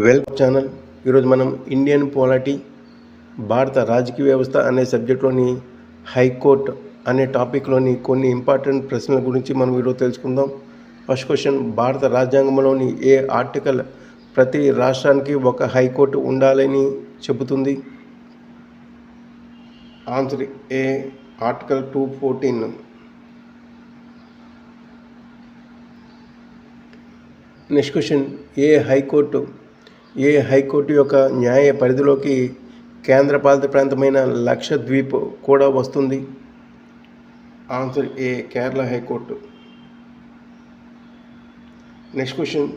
Welcome channel. ఈరోజు మనం Indian polity భారత రాజకీయ వ్యవస్థ అనే సబ్జెక్ట్లోని హైకోర్టు అనే టాపిక్లోని కొన్ని ఇంపార్టెంట్ ప్రశ్నల గురించి మనం ఈరోజు తెలుసుకుందాం. ఫస్ట్ క్వశ్చన్ భారత రాజ్యాంగంలోని ఏ ఆర్టికల్ ప్రతి రాష్ట్రానికి ఒక హైకోర్టు ఉండాలని చెబుతుంది? Answer A article two fourteen. Next question A high court A high court యొక్క న్యాయ పరిధిలోకి కేంద్రపాలిత ప్రాంతమైన లక్షద్వీప్ కూడా వస్తుంది? Answer A Kerala high court. Next question.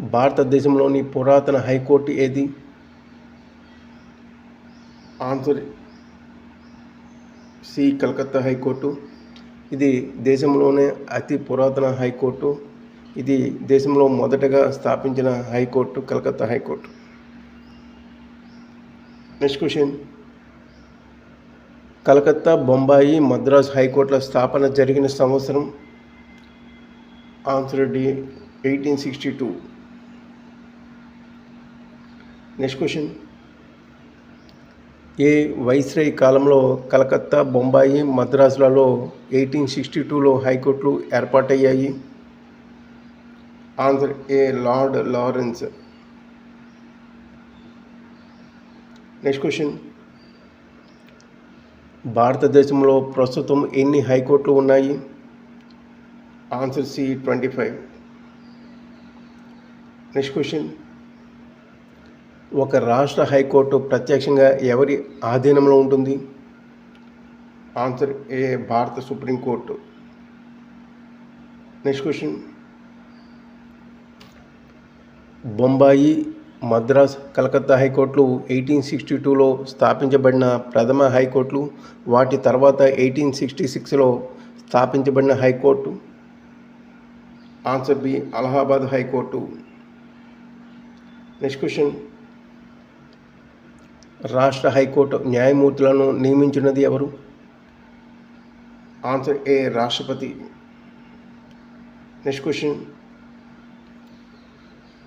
భారతదేశంలోని పురాతన హైకోర్టు ఏది? Answer C Calcutta high court. ఇది దేశంలోనే అతి పురాతన హైకోర్టు. ఇది దేశంలో మొదటగా స్థాపించిన high court Calcutta high court. Next question Calcutta Bombay Madras హైకోర్టుల స్థాపన జరిగిన సంవత్సరం answer D eighteen sixty two next question ఏ వైస్రై కాలంలో కలకత్తా బొంబాయి మద్రాసులలో ఎయిటీన్ సిక్స్టీ టూలో హైకోర్టులు ఏర్పాటయ్యాయి? Answer A lord Lawrence. Next question భారతదేశంలో ప్రస్తుతం ఎన్ని హైకోర్టులు ఉన్నాయి? Answer C twenty five next question ఒక రాష్ట్ర హైకోర్టు ప్రత్యక్షంగా ఎవరి ఆధీనంలో ఉంటుంది? ఆన్సర్ ఏ భారత supreme court next question Bombay Madras Calcutta హైకోర్టులు ఎయిటీన్ సిక్స్టీ టూలో స్థాపించబడిన ప్రథమ హైకోర్టులు వాటి తర్వాత ఎయిటీన్ సిక్స్టీ సిక్స్లో స్థాపించబడిన high court answer B Allahabad high court. Next question. రాష్ట్ర హైకోర్టు న్యాయమూర్తులను నియమించినది ఎవరు? ఆన్సర్ ఏ రాష్ట్రపతి. Next question.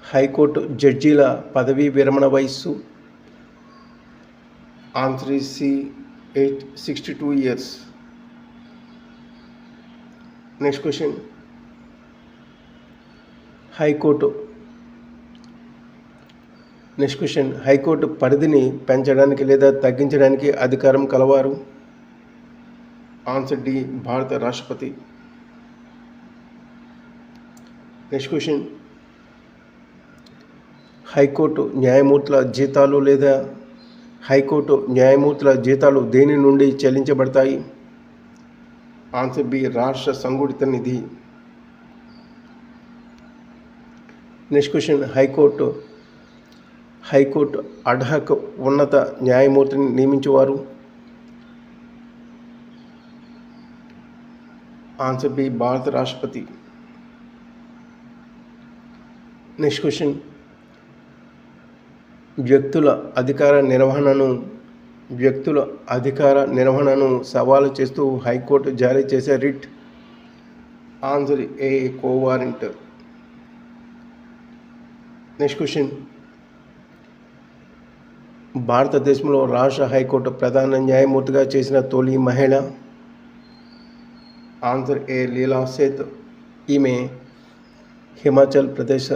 హైకోర్టు జడ్జీల పదవీ విరమణ వయస్సు answer C eight sixty two years. Next question. High court. Next question. High court పరిధిని పెంచడానికి లేదా తగ్గించడానికి అధికారం కలవారు? ఆన్సర్ డి భారత రాష్ట్రపతి. Next question. హైకోర్టు న్యాయమూర్తుల జీతాలు లేదా హైకోర్టు న్యాయమూర్తుల జీతాలు దేని నుండి చెల్లించబడతాయి? ఆన్సర్ బి రాష్ట్ర సంఘటిత నిధి. Next question. High court high court ad hoc ఉన్నత న్యాయమూర్తిని నియమించేవారు? ఆన్సర్ బి భారత రాష్ట్రపతి. Next question. వ్యక్తుల అధికార నిర్వహణను వ్యక్తుల అధికార నిర్వహణను సవాలు చేస్తూ హైకోర్టు జారీ చేసే writ answer A quo warranto? Next question. భారతదేశంలో రాష్ట్ర హైకోర్టు ప్రధాన న్యాయమూర్తిగా చేసిన తొలి మహిళ ఆన్సర్ ఏ లీలా సేత్? ఈమె Himachal Pradesh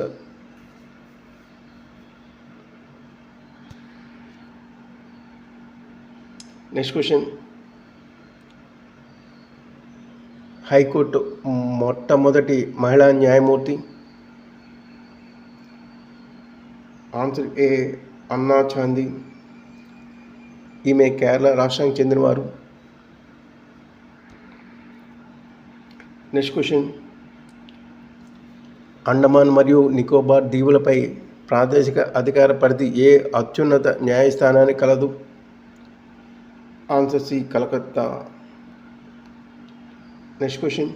next question high court మొట్టమొదటి మహిళా న్యాయమూర్తి. ఆన్సర్ ఏ అన్నా చాందీ ఈమె కేరళ రాష్ట్రానికి చెందినవారు. నెక్స్ట్ క్వశ్చన్ అండమాన్ మరియు నికోబార్ దీవులపై ప్రాదేశిక అధికార పరిధి ఏ అత్యున్నత న్యాయస్థానానికి కలదు? Answer C Calcutta next question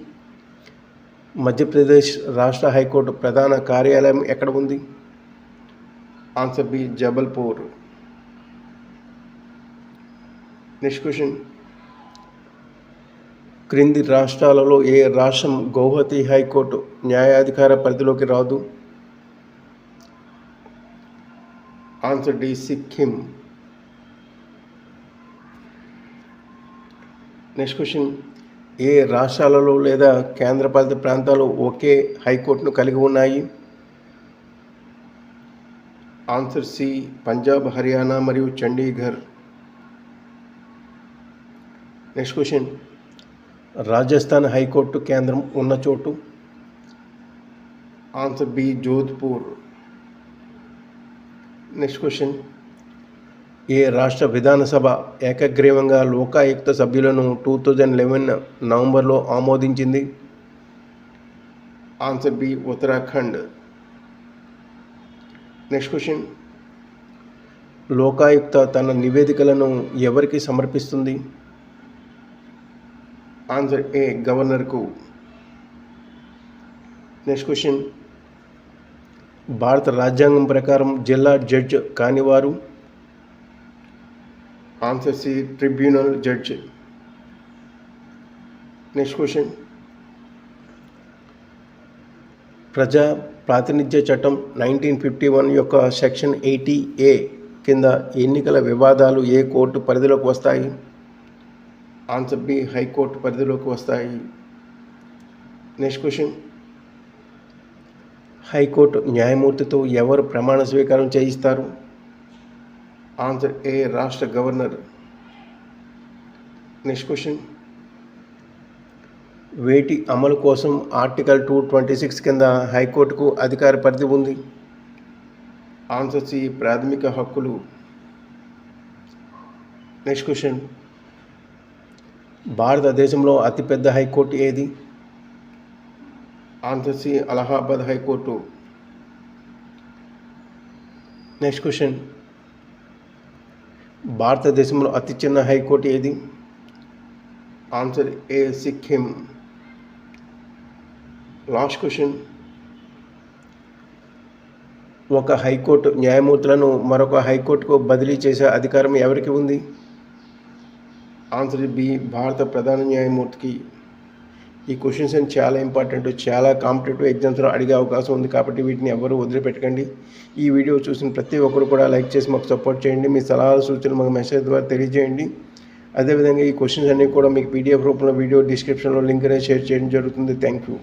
Madhya Pradesh రాష్ట్ర హైకోర్టు ప్రధాన కార్యాలయం ఎక్కడ ఉంది? Answer B Jabalpur next question క్రింది రాష్ట్రాలలో ఏ రాష్ట్రం గౌహతి హైకోర్టు న్యాయాధికార పరిధిలోకి రాదు? Answer D Sikkim next question ఏ రాష్ట్రాలలో లేదా కేంద్రపాలిత ప్రాంతాలు ఒకే హైకోర్టును కలిగి ఉన్నాయి? ఆన్సర్ సి పంజాబ్ హర్యానా మరియు Chandigarh next question Rajasthan high court కేంద్రం ఉన్న చోటు? Answer B Jodhpur next question ఏ రాష్ట్ర విధానసభ ఏకగ్రీవంగా లోకాయుక్త సభ్యులను టూ థౌజండ్ లెవెన్ నవంబర్లో ఆమోదించింది. Answer B Uttarakhand. Next question. Lokayukta తన నివేదికలను ఎవరికి సమర్పిస్తుంది? ఆన్సర్ ఏ గవర్నర్కు. Next question. భారత రాజ్యాంగం ప్రకారం జిల్లా judge కానివారు answer C tribunal judge. Next question ప్రజా ప్రాతినిధ్య చట్టం నైన్టీన్ ఫిఫ్టీ వన్ యొక్క సెక్షన్ ఎయిటీ ఏ కింద ఎన్నికల వివాదాలు ఏ కోర్టు పరిధిలోకి వస్తాయి? ఆన్సర్ బి హైకోర్టు పరిధిలోకి వస్తాయి. నెక్స్ట్ క్వశ్చన్ హైకోర్టు న్యాయమూర్తితో ఎవరు ప్రమాణ స్వీకారం చేయిస్తారు? ఆన్సర్ ఏ రాష్ట్ర గవర్నర్? నెక్స్ట్ క్వశ్చన్ వేటి అమలు కోసం ఆర్టికల్ టూ ట్వంటీ సిక్స్ కింద హైకోర్టుకు అధికార పరిధి ఉంది? ఆన్సర్ సి ప్రాథమిక హక్కులు. నెక్స్ట్ క్వశ్చన్ భారతదేశంలో అతిపెద్ద హైకోర్టు ఏది? Answer C Allahabad high court. Next question భారతదేశంలో అతి చిన్న హైకోర్టు ఏది? Answer A Sikkim. Last question. ఒక హైకోర్టు న్యాయమూర్తులను మరొక హైకోర్టుకు బదిలీ చేసే అధికారం ఎవరికి ఉంది? ఆన్సర్ బి భారత ప్రధాన న్యాయమూర్తికి. ఈ క్వశ్చన్స్ అని చాలా ఇంపార్టెంట్ చాలా కాంపిటేటివ్ ఎగ్జామ్స్లో అడిగే అవకాశం ఉంది కాబట్టి వీటిని ఎవరు వదిలిపెట్టకండి. ఈ వీడియో చూసిన ప్రతి ఒక్కరు కూడా లైక్ చేసి మాకు సపోర్ట్ చేయండి. మీ సలహాలు సూచనలు మాకు మెసేజ్ ద్వారా తెలియజేయండి. అదేవిధంగా ఈ క్వశ్చన్స్ అన్నీ కూడా మీకు పీడిఎఫ్ రూపంలో వీడియో డిస్క్రిప్షన్లో లింక్ అనేది షేర్ చేయడం జరుగుతుంది. Thank you